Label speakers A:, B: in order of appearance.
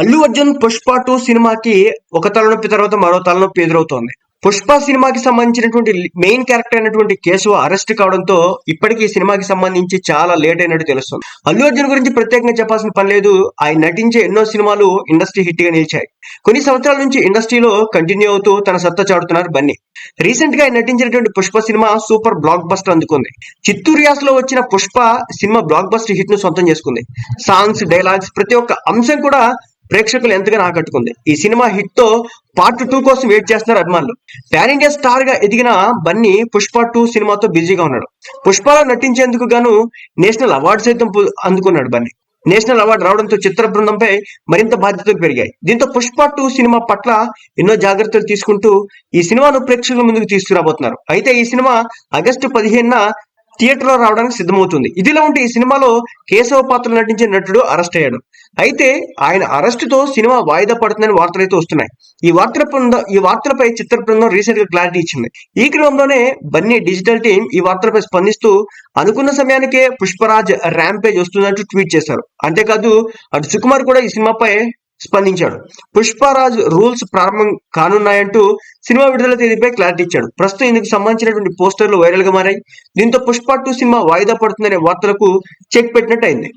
A: Allu Arjun Pushpa two సినిమాకి ఒక తలనొప్పి తర్వాత మరో తలనొప్పి ఎదురవుతోంది. పుష్ప సినిమాకి సంబంధించినటువంటి మెయిన్ క్యారెక్టర్ అయినటువంటి కేశవ అరెస్ట్ కావడంతో ఇప్పటికీ ఈ సినిమాకి సంబంధించి చాలా లేట్ అయినట్టు తెలుస్తుంది. అల్లు అర్జున్ గురించి ప్రత్యేకంగా చెప్పాల్సిన పని లేదు. ఆయన నటించే ఎన్నో సినిమాలు ఇండస్ట్రీ హిట్గా నిలిచాయి. కొన్ని సంవత్సరాల నుంచి ఇండస్ట్రీలో కంటిన్యూ అవుతూ తన సత్తా చాటుతున్నారు బన్నీ. రీసెంట్గా ఆయన నటించినటువంటి Pushpa cinema super blockbuster అందుకుంది. చిత్తూరు యాస్లో వచ్చిన పుష్ప సినిమా బ్లాక్ బస్టర్ హిట్ను సొంతం చేసుకుంది. సాంగ్స్ డైలాగ్స్ ప్రతి ఒక్క అంశం కూడా ప్రేక్షకులు ఎంతగానో ఆకట్టుకుంది ఈ సినిమా హిట్తో పార్ట్ టూ కోసం వెయిట్ చేస్తున్నారు అభిమానులు. పాన్ ఇండియా స్టార్గా ఎదిగిన బన్నీ పుష్ప టూ సినిమాతో బిజీగా ఉన్నాడు. పుష్పలో నటించేందుకు గాను నేషనల్ అవార్డు సైతం అందుకున్నాడు బన్నీ. నేషనల్ అవార్డు రావడంతో చిత్ర బృందంపై మరింత బాధ్యతలు పెరిగాయి. దీంతో పుష్ప టూ సినిమా పట్ల ఎన్నో జాగ్రత్తలు తీసుకుంటూ ఈ సినిమాను ప్రేక్షకుల ముందుకు తీసుకురాబోతున్నారు. అయితే ఈ సినిమా ఆగస్టు పదిహేనున థియేటర్లో రావడానికి సిద్ధమవుతుంది. ఇదిలా ఉంటే ఈ సినిమాలో కేశవ పాత్ర నటించే నటుడు అరెస్ట్ అయ్యాడు. అయితే ఆయన అరెస్టుతో సినిమా వాయిదా పడుతుందని వార్తలు అయితే వస్తున్నాయి. ఈ వార్తల బృందం ఈ వార్తలపై చిత్ర బృందం రీసెంట్గా క్లారిటీ ఇచ్చింది. ఈ క్రమంలోనే బన్నీ డిజిటల్ టీం ఈ వార్తలపై స్పందిస్తూ అనుకున్న సమయానికే పుష్పరాజ్ ర్యాంపేజ్ వస్తున్నట్టు ట్వీట్ చేశారు. అంతేకాదు అటు సుకుమార్ కూడా ఈ సినిమాపై స్పందించాడు. పుష్పరాజ్ రూల్స్ ప్రారంభం కానున్నాయంటూ సినిమా విడుదల తేదీపై క్లారిటీ ఇచ్చాడు. ప్రస్తుతం ఇందుకు సంబంధించినటువంటి పోస్టర్లు వైరల్గా మారాయి. దీంతో పుష్ప టూ సినిమా వాయిదా పడుతుందనే వార్తలకు చెక్ పెట్టినట్టు అయింది.